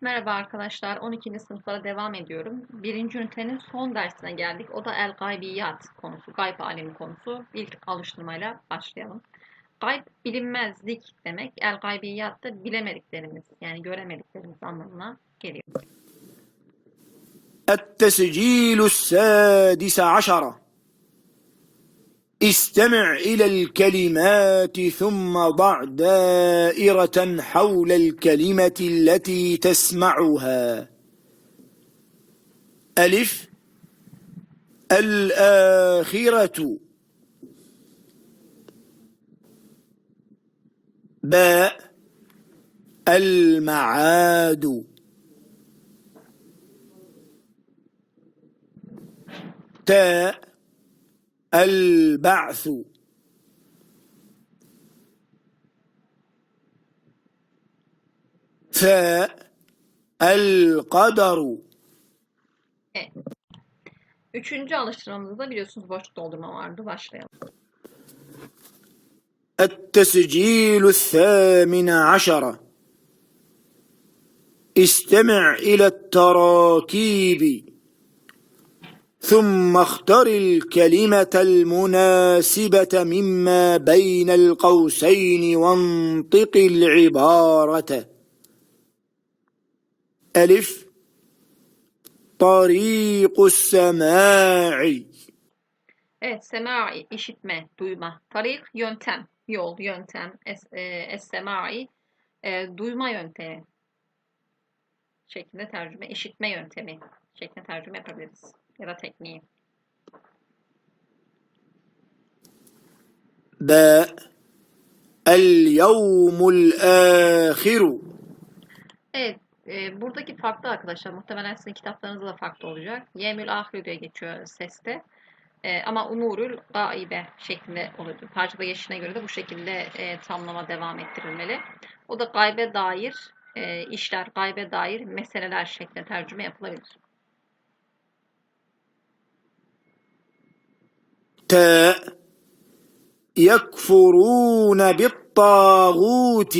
Merhaba arkadaşlar, 12. sınıflara devam ediyorum. Birinci ünitenin son dersine geldik. O da el gaybiyat konusu, gayb alemi konusu. İlk alıştırmayla başlayalım. Gayb bilinmezlik demek. El gaybiyat da bilemediklerimiz, yani göremediklerimiz anlamına geliyor. Et-tesicilü sâdise aşara استمع إلى الكلمات ثم ضع دائرة حول الكلمة التي تسمعها. ألف. الآخرة. باء. المعاد. تاء. البعث ثاء القدر Evet. Üçüncü alıştırmamızda da biliyorsunuz boşluk doldurma vardı. Başlayalım. التسجيل الثامن عشر استمع إلى التراكيب ثم اختر الكلمة المناسبة مما بين القوسين وانطق العبارة ألف طريق السماع Evet, semai, işitme, duyma. Tarik, yöntem, yol, yöntem. Es, e, es-semai, e, duyma yöntemi şeklinde tercüme, işitme yöntemi şeklinde tercüme yapabiliriz. ya da tekniği. B El yevmul ahiru Evet. E, buradaki farklı arkadaşlar. Muhtemelen sizin kitaplarınızda da farklı olacak. Yemül ahiru diye geçiyor seste. E, ama umurul gaibe şeklinde oluyor. Parçada geçişine göre de bu şekilde e, tamlama devam ettirilmeli. O da gaybe dair e, işler, gaybe dair meseleler şeklinde tercüme yapılabilir. تاء يكفرون بالطاغوت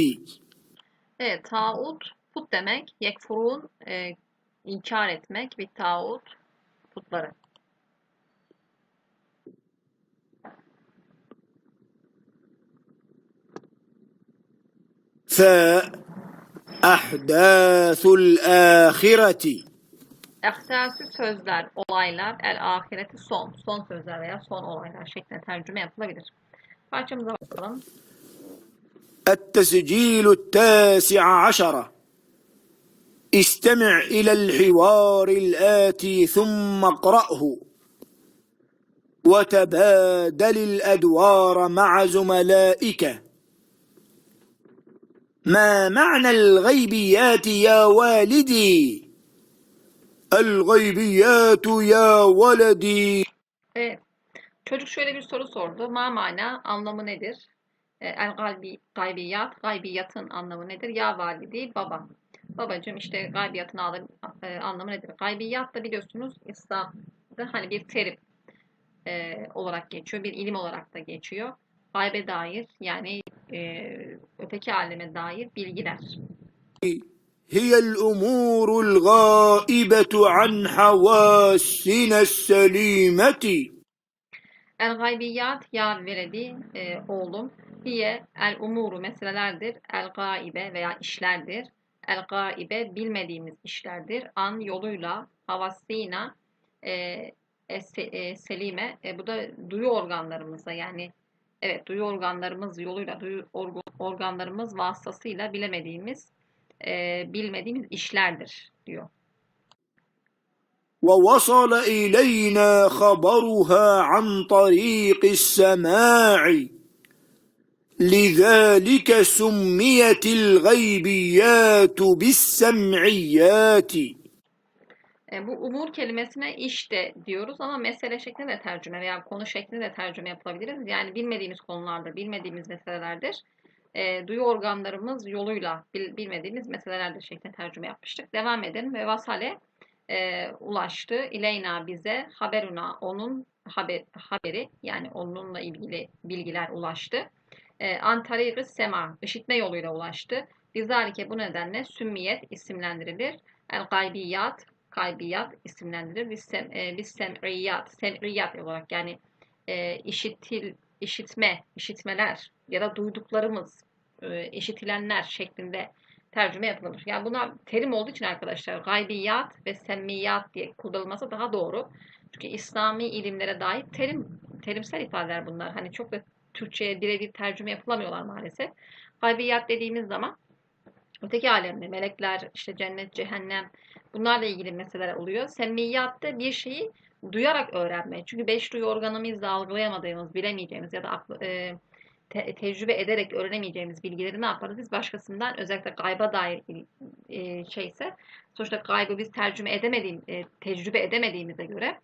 Evet, tağut put demek. Yekfurun e, inkar etmek. Bir tağut putları. ثاء أحداث الآخرة Ehsasü sözler, olaylar, el ahireti son, son sözler veya son olaylar şeklinde tercüme yapılabilir. Parçamıza bakalım. التسجيل التاسع عشر استمع إلى الحوار الآتي ثم اقرأه وتبادل الأدوار مع زملائك ما معنى الغيبيات يا والدي El gaybiyatu ya veledi. Evet. Çocuk şöyle bir soru sordu. Ma mana anlamı nedir? E, El gaybi, gaybiyat, gaybiyatın anlamı nedir? Ya validi, baba. Babacığım işte gaybiyatın e, anlamı nedir? Gaybiyat da biliyorsunuz İslam'da hani bir terim e, olarak geçiyor. Bir ilim olarak da geçiyor. Gaybe dair yani e, öteki aleme dair bilgiler. هي الأمور الغائبة عن حواسنا السليمة El gaybiyat ya veledi e, oğlum. Hiye el umuru meselelerdir. El gaibe veya işlerdir. El gaibe bilmediğimiz işlerdir. An yoluyla havasina e, es- e, selime e, bu da duyu organlarımızla yani evet duyu organlarımız yoluyla duyu orgu- organlarımız vasıtasıyla bilemediğimiz e, bilmediğimiz işlerdir diyor. ووصل إلينا خبرها عن طريق السماع لذلك سميت الغيبيات بالسمعيات E, bu umur kelimesine işte diyoruz ama mesele şeklinde de tercüme veya konu şeklinde de tercüme yapabiliriz. Yani bilmediğimiz konularda, bilmediğimiz meselelerdir. E, duyu organlarımız yoluyla bil- bilmediğimiz meselelerdir şeklinde tercüme yapmıştık. Devam edelim ve vasale e, ulaştı. İleyna bize haberuna onun haber, haberi yani onunla ilgili bilgiler ulaştı. E, Antarikı sema işitme yoluyla ulaştı. Bizarike bu nedenle sümmiyet isimlendirilir. El gaybiyat, gaybiyat isimlendirilir. Biz, sem, e, biz sem'iyat, sem'iyat olarak yani e, işitil, işitme, işitmeler ya da duyduklarımız, e, işitilenler şeklinde tercüme yapılır. Yani buna terim olduğu için arkadaşlar gaybiyat ve semmiyat diye kullanılması daha doğru. Çünkü İslami ilimlere dair terim, terimsel ifadeler bunlar. Hani çok da Türkçe'ye birebir tercüme yapılamıyorlar maalesef. Gaybiyat dediğimiz zaman öteki alemde melekler, işte cennet, cehennem bunlarla ilgili meseleler oluyor. Semmiyat da bir şeyi duyarak öğrenme. Çünkü beş duyu organımızla algılayamadığımız, bilemeyeceğimiz ya da aklı, e, te- tecrübe ederek öğrenemeyeceğimiz bilgileri ne yaparız? Biz başkasından özellikle gayba dair e, şeyse sonuçta gaybı biz tercüme edemediğim, e, tecrübe edemediğimize göre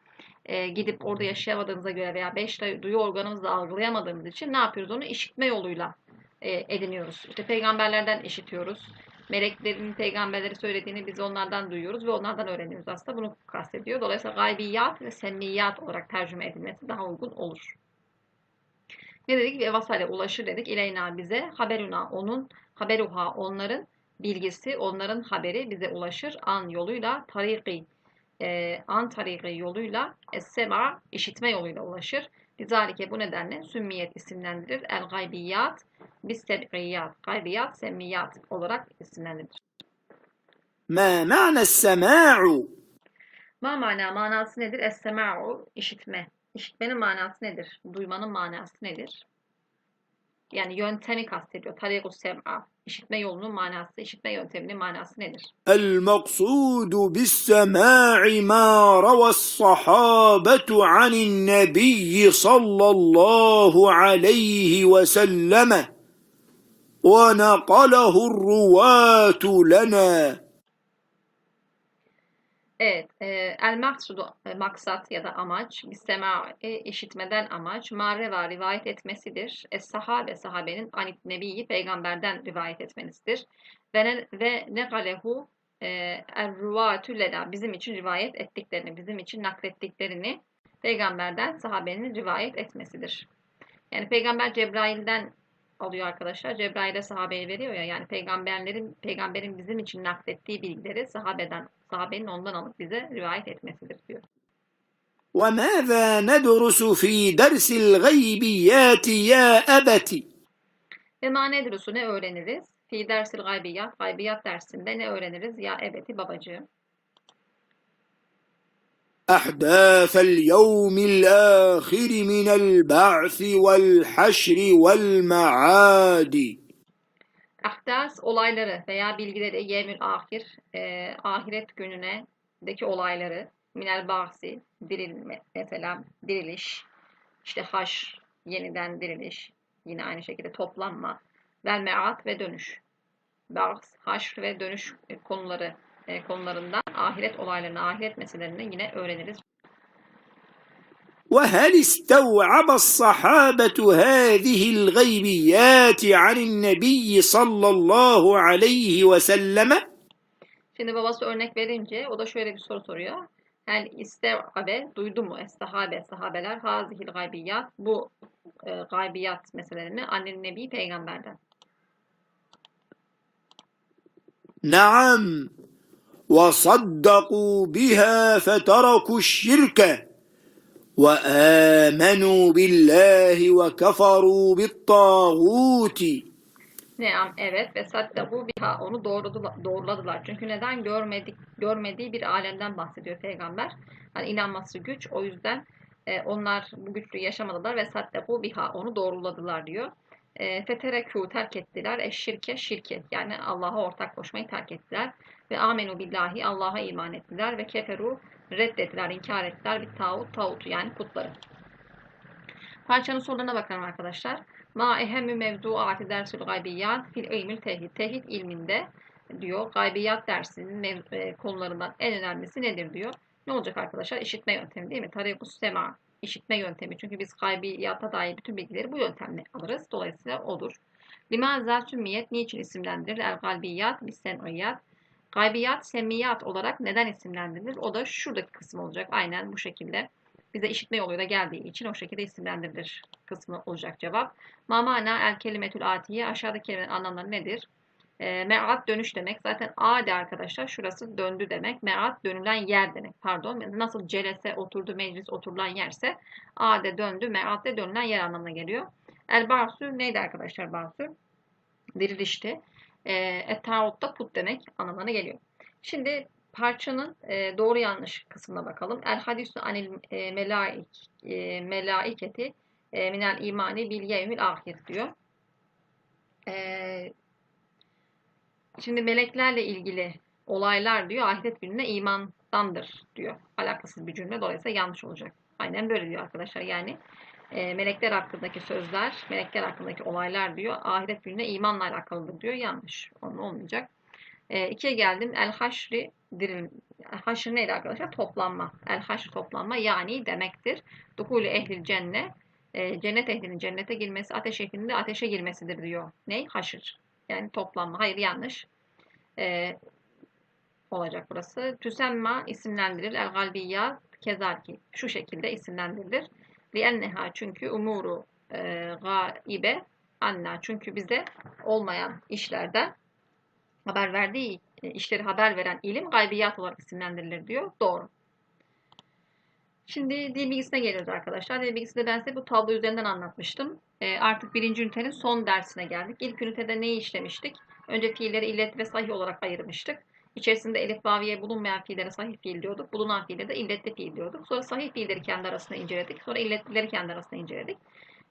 e, gidip orada yaşayamadığımıza göre veya beş duyu organımızla algılayamadığımız için ne yapıyoruz onu? işitme yoluyla e, ediniyoruz. İşte peygamberlerden işitiyoruz. Meleklerin peygamberleri söylediğini biz onlardan duyuyoruz ve onlardan öğreniyoruz. Aslında bunu kastediyor. Dolayısıyla gaybiyat ve semmiyat olarak tercüme edilmesi daha uygun olur. Ne dedik? Ve vasale ulaşır dedik. İleyna bize haberuna onun haberuha onların bilgisi onların haberi bize ulaşır. An yoluyla tariki e, an tariki yoluyla essema işitme yoluyla ulaşır. Lizalike bu nedenle sümmiyet isimlendirilir. El gaybiyat bis sebiyat gaybiyat semiyat olarak isimlendirilir. Ma ma'na sema'u Ma mana manası nedir? Es sema'u işitme. İşitmenin manası nedir? Duymanın manası nedir? Yani yöntemi kastediyor. Tariku sem'a. İşitme yolunun manası, işitme yönteminin manası nedir? المقصود بالسماع ما روى الصحابة عن النبي صلى الله عليه وسلم ونقله الرواة لنا Evet, e, el maksudu, e, maksat ya da amaç, bir sema işitmeden amaç, mareva rivayet etmesidir. Es sahabe, sahabenin anit nebiyi, peygamberden rivayet etmenizdir. Ve ne, ve ne e, er ruvatü lena, bizim için rivayet ettiklerini, bizim için naklettiklerini peygamberden sahabenin rivayet etmesidir. Yani peygamber Cebrail'den alıyor arkadaşlar. Cebrail'e sahabeye veriyor ya. Yani peygamberlerin peygamberin bizim için naklettiği bilgileri sahabeden sahabenin ondan alıp bize rivayet etmesidir diyor. وماذا ندرس في درس الغيبيات يا أبت Ve ma nedrusu ne öğreniriz? Fi dersil gaybiyat, gaybiyat dersinde ne öğreniriz? Ya ebeti babacığım. أحداث اليوم الآخر من البعث والحشر والمعاد Ahdas olayları veya bilgileri yevmül ahir, e, ahiret gününe deki olayları, minel bahsi, dirilme, mesela diriliş, işte haş, yeniden diriliş, yine aynı şekilde toplanma, vel me'at ve dönüş. Bahs, haşr ve dönüş konuları e, konularından ahiret olaylarını, ahiret meselelerini yine öğreniriz. وهل استوعب الصحابة هذه الغيبيات عن النبي صلى الله عليه وسلم Şimdi babası örnek verince o da şöyle bir soru soruyor. Yani istev'abe duydu mu estahabe sahabeler hazihil gaybiyat bu e, gaybiyat meselelerini annen nebi peygamberden. نعم وصدقوا بها فتركوا الشرك وآمنوا بالله وكفروا بالطاغوت Neam evet ve saddahu biha onu doğruladılar, doğruladılar. Çünkü neden görmedik görmediği bir alemden bahsediyor peygamber. Hani inanması güç o yüzden e, onlar bu güçlüğü yaşamadılar ve saddahu biha onu doğruladılar diyor. E, feterekû terk ettiler eşşirke şirke yani Allah'a ortak koşmayı terk ettiler ve amenu billahi Allah'a iman ettiler ve keferu reddettiler, inkar ettiler bir tağut, tağutu yani putları. Parçanın sorularına bakalım arkadaşlar. Ma ehemmü mevduati dersul gaybiyat fil ilmil tevhid. Tevhid ilminde diyor gaybiyat dersinin e, konularından en önemlisi nedir diyor. Ne olacak arkadaşlar? İşitme yöntemi değil mi? Tarikus sema. İşitme yöntemi. Çünkü biz gaybiyata dair bütün bilgileri bu yöntemle alırız. Dolayısıyla olur. Limaza sümmiyet niçin isimlendirilir? El galbiyat bis sem'iyat. Gaybiyat, semiyat olarak neden isimlendirilir? O da şuradaki kısım olacak. Aynen bu şekilde. Bize işitme yoluyla geldiği için o şekilde isimlendirilir kısmı olacak cevap. Ma mana el kelimetül atiye aşağıdaki kelimenin anlamları nedir? E, me'at dönüş demek. Zaten ade arkadaşlar şurası döndü demek. Me'at dönülen yer demek. Pardon. Nasıl celese oturdu meclis oturulan yerse ade döndü me'at de dönülen yer anlamına geliyor. El basu neydi arkadaşlar basu? Dirilişti. E, Etaut da put demek anlamına geliyor. Şimdi parçanın e, doğru yanlış kısmına bakalım. El hadisü anil e, melaik, e, melaiketi e, minel imani bil yevmil ahir diyor. E, şimdi meleklerle ilgili olaylar diyor ahiret gününe imandandır diyor. Alakasız bir cümle dolayısıyla yanlış olacak. Aynen böyle diyor arkadaşlar. Yani e, melekler hakkındaki sözler, melekler hakkındaki olaylar diyor. Ahiret gününe imanla alakalıdır diyor. Yanlış. Onun olmayacak. E, ikiye geldim. El haşri diril. Haşr neydi arkadaşlar? Toplanma. El haşr toplanma yani demektir. Dukulü ehlil cennet. E, cennet ehlinin cennete girmesi, ateş ehlinin de ateşe girmesidir diyor. Ne? Haşır. Yani toplanma. Hayır yanlış. E, olacak burası. Tüsemma isimlendirilir. El galbiyyat kezalki. Şu şekilde isimlendirilir. Lienneha çünkü umuru e, gaibe anna. Çünkü bize olmayan işlerden haber verdiği e, işleri haber veren ilim gaybiyat olarak isimlendirilir diyor. Doğru. Şimdi dil bilgisine geliyoruz arkadaşlar. Dil bilgisinde ben size bu tablo üzerinden anlatmıştım. E, artık birinci ünitenin son dersine geldik. İlk ünitede neyi işlemiştik? Önce fiilleri illet ve sahih olarak ayırmıştık. İçerisinde elif vaviye bulunmayan fiillere sahih fiil diyorduk. Bulunan fiillere de illetli fiil diyorduk. Sonra sahih fiilleri kendi arasında inceledik. Sonra illetlileri kendi arasında inceledik.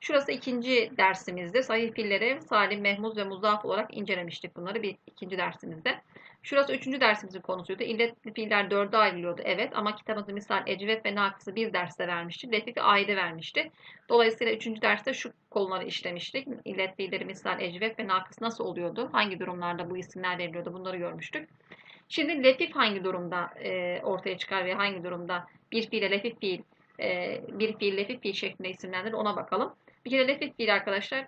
Şurası ikinci dersimizde. Sahih fiilleri salim, mehmuz ve muzaf olarak incelemiştik bunları bir ikinci dersimizde. Şurası üçüncü dersimizin konusuydu. İlletli fiiller dörde ayrılıyordu. Evet ama kitabımızda misal ecvet ve nakısı bir derste vermişti. Lefif ayrı vermişti. Dolayısıyla üçüncü derste şu konuları işlemiştik. İllet fiilleri misal ecvet ve nakıs nasıl oluyordu? Hangi durumlarda bu isimler veriliyordu? Bunları görmüştük. Şimdi lefif hangi durumda e, ortaya çıkar ve hangi durumda bir fiile lefif fiil, e, bir fiil lefif fiil şeklinde isimlendirir ona bakalım. Bir kere lefif fiil arkadaşlar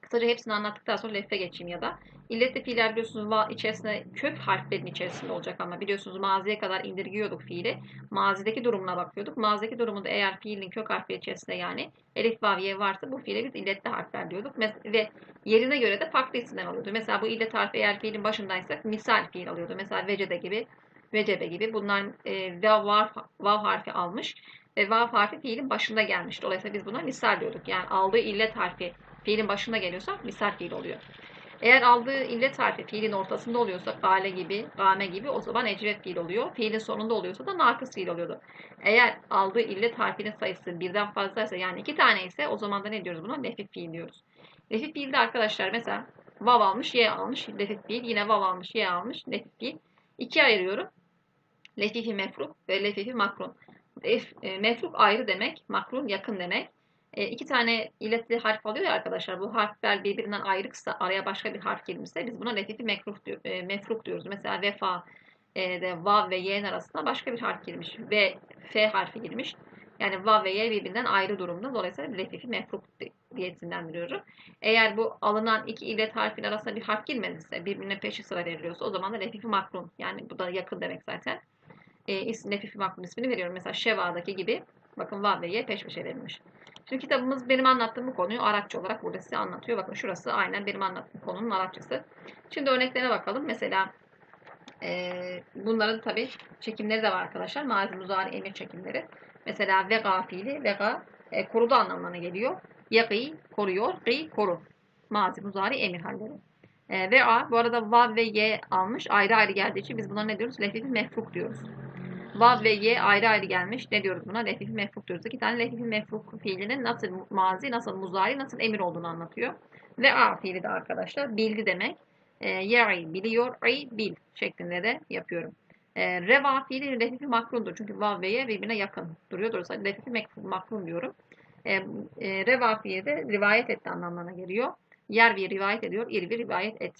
kısaca hepsini anlattıktan sonra lefe geçeyim ya da. İlletli fiiller biliyorsunuz va içerisinde kök harflerin içerisinde olacak ama biliyorsunuz maziye kadar indirgiyorduk fiili. Mazideki durumuna bakıyorduk. Mazideki durumunda eğer fiilin kök harfleri içerisinde yani elif vav ye varsa bu fiile biz illetli harfler diyorduk. Ve yerine göre de farklı isimler alıyordu. Mesela bu illet harfi eğer fiilin başındaysak misal fiil alıyordu. Mesela vecede gibi, vecebe gibi bunlar e, vav, vav harfi almış ve vav harfi fiilin başında gelmiş. Dolayısıyla biz buna misal diyorduk. Yani aldığı illet harfi fiilin başında geliyorsa misal fiil oluyor. Eğer aldığı illet harfi fiilin ortasında oluyorsa gale gibi, game gibi o zaman ecret fiil oluyor. Fiilin sonunda oluyorsa da nakıs fiil oluyordu. Eğer aldığı illet harfinin sayısı birden fazlaysa yani iki tane ise o zaman da ne diyoruz buna? Lefif fiil diyoruz. Lefif fiilde arkadaşlar mesela vav almış, ye almış, lefif fiil. Yine vav almış, ye almış, lefif fiil. İkiye ayırıyorum. Lefifi mefruk ve lefifi makrun. E, mefruk ayrı demek, makrun yakın demek e, iki tane illetli harf alıyor ya arkadaşlar. Bu harfler birbirinden ayrıksa araya başka bir harf girmişse biz buna letifi mefruk, diyor, e, mefruk diyoruz. Mesela vefa e, de vav ve y'nin arasında başka bir harf girmiş. Ve f harfi girmiş. Yani vav ve y birbirinden ayrı durumda. Dolayısıyla letifi mefruk diye isimlendiriyoruz. Eğer bu alınan iki illet harfin arasında bir harf girmediyse birbirine peşi sıra veriliyorsa o zaman da letifi makrun. Yani bu da yakın demek zaten. E, isim, letifi makrun ismini veriyorum. Mesela şeva'daki gibi bakın vav ve y peş peşe verilmiş. Şimdi kitabımız benim anlattığım bu konuyu Arapça olarak burada size anlatıyor. Bakın şurası aynen benim anlattığım konunun Arapçası. Şimdi örneklerine bakalım. Mesela e, bunların tabi çekimleri de var arkadaşlar. Mazi muzari emir çekimleri. Mesela vega fiili vega e, korudu anlamına geliyor. Yagi koruyor. Gı koru. Mazi muzari emir halleri. E, ve a bu arada vav ve y almış ayrı ayrı geldiği için biz buna ne diyoruz? Lefifi mefruk diyoruz. Vav ve ye ayrı ayrı gelmiş. Ne diyoruz buna? Letifi mefruk diyoruz. İki tane letifi mefruk fiilinin nasıl mazi, nasıl muzari, nasıl emir olduğunu anlatıyor. Ve a fiili de arkadaşlar bildi demek. E, ye'i biliyor, i bil şeklinde de yapıyorum. E, reva fiili letifi makrundur. Çünkü vav ve ye birbirine yakın duruyor. Dolayısıyla letifi makrun diyorum. E, e, reva fiili de rivayet etti anlamına geliyor. Yer bir rivayet ediyor, ir bir rivayet et.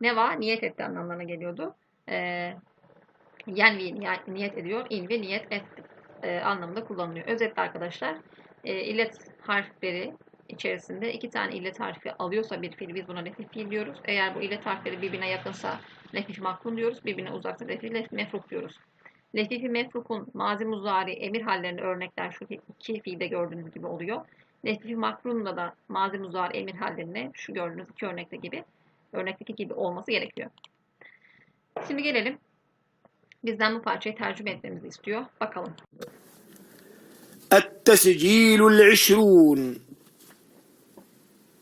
Neva niyet etti anlamına geliyordu. E, yenvi niyet ediyor, ilvi niyet et e, anlamında kullanılıyor. Özetle arkadaşlar e, illet harfleri içerisinde iki tane illet harfi alıyorsa bir fiil biz buna lefif fiil diyoruz. Eğer bu illet harfleri birbirine yakınsa lefif maklun diyoruz. Birbirine uzaksa lefif mefruk diyoruz. Lefifi mefrukun mazi muzari emir hallerini örnekler şu iki fiilde gördüğünüz gibi oluyor. Lefifi makrunla da mazi muzari emir hallerini şu gördüğünüz iki örnekte gibi Örnekteki gibi olması gerekiyor. Şimdi gelelim. Bizden bu parçayı tercüme etmemizi istiyor. Bakalım. التسجيل العشرون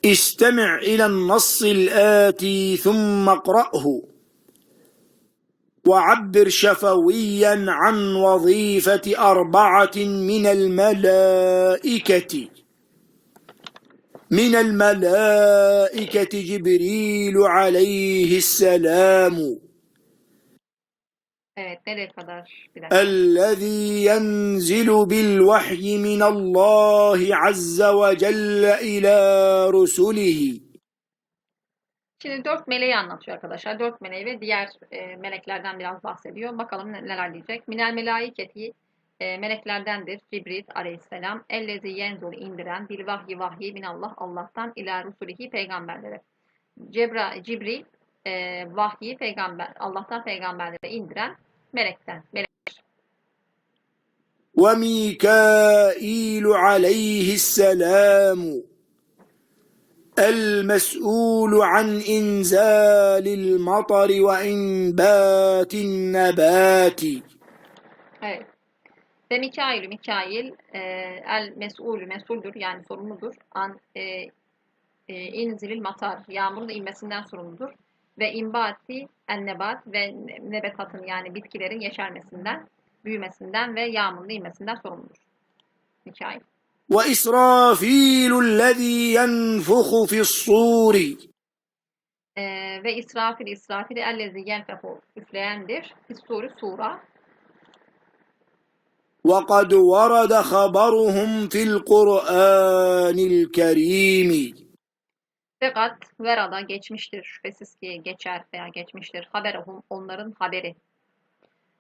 استمع إلى النص الآتي ثم اقرأه وعبر شفويا عن وظيفة أربعة من الملائكة من الملائكة جبريل عليه السلام Evet, nereye kadar? Bir dakika. الذي ينزل بالوحي من الله عز وجل إلى رسله Şimdi dört meleği anlatıyor arkadaşlar. Dört meleği ve diğer e, meleklerden biraz bahsediyor. Bakalım ne- neler diyecek. Minel melaiketi e, meleklerdendir. Cibril aleyhisselam. Ellezi yenzul indiren bil vahyi vahyi minallah Allah'tan ila rusulihi peygamberlere. Cebra, Cibril e, vahyi peygamber Allah'tan peygamberlere indiren melekten. Melek. وميكائيل عليه السلام المسؤول عن إنزال المطر وإنبات النبات Evet. Ve Mikail, Mikail e, el mesulü, mesuldür yani sorumludur. An e, e, inzilil matar, yağmurun inmesinden sorumludur. Ve imbati en nebat ve nebetatın yani bitkilerin yeşermesinden, büyümesinden ve yağmurun inmesinden sorumludur. Mikail. وإسرافيل الذي ينفخ في الصور E, ve İsrafil, İsrafil ellezi yenfehu üfleyendir. Suri sura. وقد ورد خبرهم في القرآن الكريم Fakat verada geçmiştir. Şüphesiz ki geçer veya geçmiştir. Haberahum onların haberi.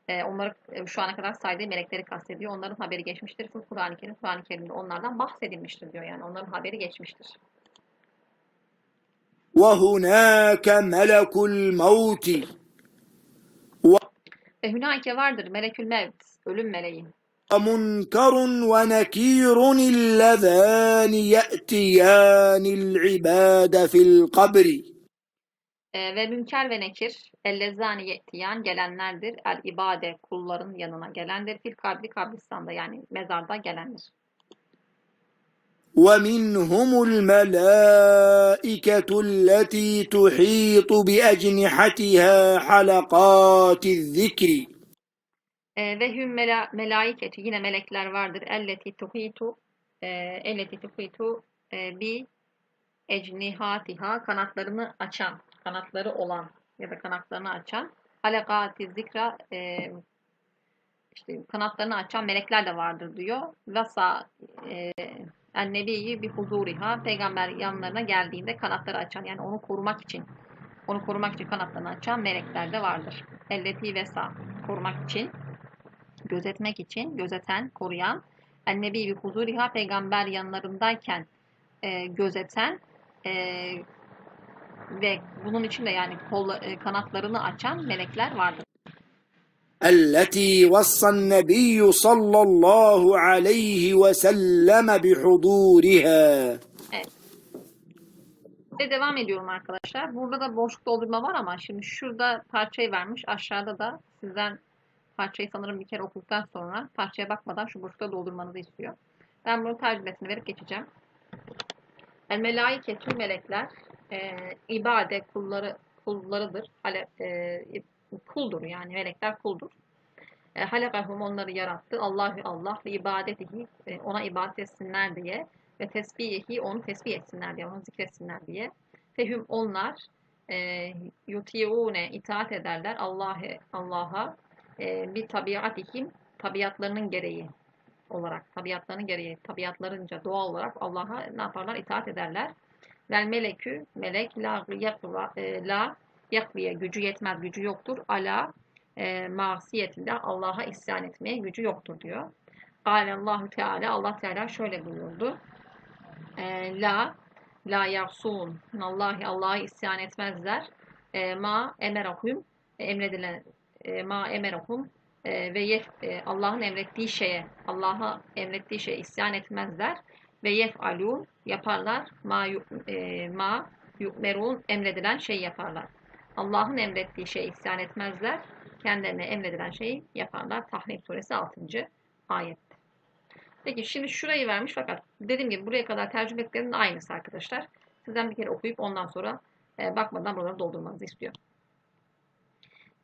Ee, onları e, şu ana kadar saydığı melekleri kastediyor. Onların haberi geçmiştir. Bu Kur'an-ı Kerim, Kur'an-ı Kerim'de onlardan bahsedilmiştir diyor. Yani onların haberi geçmiştir. وهناك ملك الموت Ve hünake vardır melekül mevt, ölüm meleği. ومنكر ونكير اللذان يأتيان العباد في القبر Ee, ve münker ve nekir, ellezani yetiyan gelenlerdir. El ibade kulların yanına gelendir. Fil kabri kabristanda yani mezarda gelendir. ومنهم الملائكة التي تحيط بأجنحتها حلقات الذكر e, ve hüm mela, melaiketi yine melekler vardır. Elleti tuhitu e, elleti tuhitu e, bi ecnihatiha kanatlarını açan, kanatları olan ya da kanatlarını açan halakati zikra e, işte kanatlarını açan melekler de vardır diyor. Vasa e, ennebiyi bir huzuriha peygamber yanlarına geldiğinde kanatları açan yani onu korumak için onu korumak için kanatlarını açan melekler de vardır. Elleti vesa korumak için gözetmek için, gözeten, koruyan, ennebi bir huzuriha peygamber yanlarındayken e, gözeten e, ve bunun için de yani kolla, e, kanatlarını açan melekler vardır. التي وصى النبي صلى الله عليه وسلم بحضورها Ve devam ediyorum arkadaşlar. Burada da boşluk doldurma var ama şimdi şurada parçayı vermiş. Aşağıda da sizden parçayı sanırım bir kere okuduktan sonra parçaya bakmadan şu boşlukta doldurmanızı istiyor. Ben bunun tercümesini verip geçeceğim. El melaiketü melekler e, ibade kulları kullarıdır. Hale, e, kuldur yani melekler kuldur. E, halakahum onları yarattı. Allahü Allah ve ibadetihi e, ona ibadet etsinler diye ve tesbihi onu tesbih etsinler diye, onu zikretsinler diye. Fehüm onlar e, yutiune itaat ederler Allah'a Allah'a e, bir tabiatihim tabiatlarının gereği olarak tabiatlarının gereği tabiatlarınca doğal olarak Allah'a ne yaparlar itaat ederler. Vel melekü melek la yakva, e, la yakviye gücü yetmez gücü yoktur ala e, masiyetinde Allah'a isyan etmeye gücü yoktur diyor. Allahu Teala Allah Teala şöyle buyurdu. E, la la yasun Allahi Allah'a isyan etmezler. E, ma emerahum emredilen e, ma emerahum e, ve yef, e, Allah'ın emrettiği şeye Allah'a emrettiği şeye isyan etmezler ve yef'alun yaparlar ma yu- e, ma yu'merun emredilen şeyi yaparlar. Allah'ın emrettiği şeye isyan etmezler. Kendilerine emredilen şeyi yaparlar. Tahrim suresi 6. ayet. Peki şimdi şurayı vermiş fakat dediğim gibi buraya kadar tercüme ettiklerinin aynısı arkadaşlar. Sizden bir kere okuyup ondan sonra e, bakmadan buraları doldurmanızı istiyor.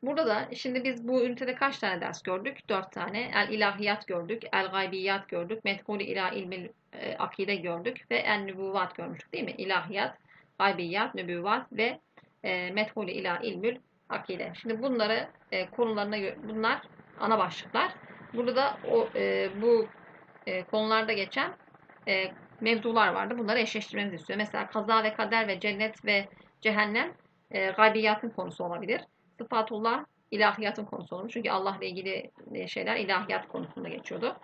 Burada da şimdi biz bu ünitede kaç tane ders gördük? Dört tane. El ilahiyat gördük, el gaybiyat gördük, metholü ila ilmil e, akide gördük ve el nübüvvat görmüştük değil mi? İlahiyat, gaybiyat, nübüvvat ve e, metholü ila ilmül akide. Şimdi bunları e, konularına gö- bunlar ana başlıklar. Burada da o e, bu e, konularda geçen e, mevzular vardı. Bunları eşleştirmemizi istiyor. Mesela kaza ve kader ve cennet ve cehennem e, gaybiyatın konusu olabilir. Sıfatullah ilahiyatın konusu olmuş. Çünkü Allah ile ilgili e, şeyler ilahiyat konusunda geçiyordu.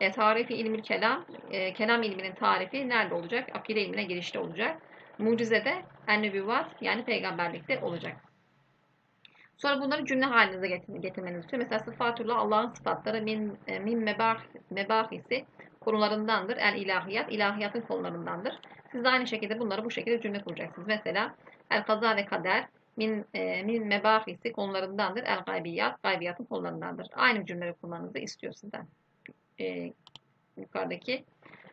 E, tarifi ilmül kelam, e, kelam ilminin tarifi nerede olacak? Akide ilmine girişte olacak. Mucizede en-nübüvvat yani peygamberlikte olacak. Sonra bunları cümle halinize getir, getirmenizi istiyor. Mesela sıfatullah Allah'ın sıfatları min, e, min mebah, mebahisi konularındandır. El ilahiyat, ilahiyatın konularındandır. Siz de aynı şekilde bunları bu şekilde cümle kuracaksınız. Mesela el kaza ve kader min, e, min mebahisi konularındandır. El gaybiyat, gaybiyatın konularındandır. Aynı cümleleri kurmanızı istiyor sizden. E, yukarıdaki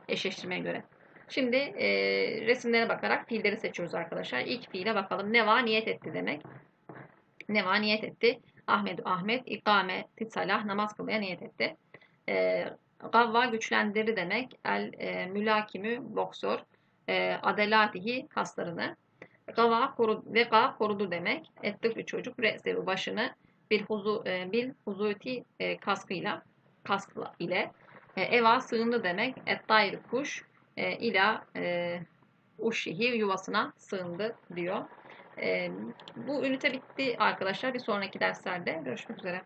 eşleştirmeye göre. Şimdi e, resimlere bakarak fiilleri seçiyoruz arkadaşlar. İlk fiile bakalım. Neva niyet etti demek. Neva niyet etti. Ahmet Ahmet ikame salah namaz kılmaya niyet etti. E, gavva güçlendirdi demek. El e, mülakimü boksör. E, adelatihi kaslarını. Gava koru, vega korudu demek. Ettık bir çocuk. Re'sevi başını bir huzu, e, bil huzuti e, kaskıyla kaskla ile e, eva sığındı demek. Et kuş e, ila e, uşihi yuvasına sığındı diyor. E, bu ünite bitti arkadaşlar. Bir sonraki derslerde görüşmek üzere.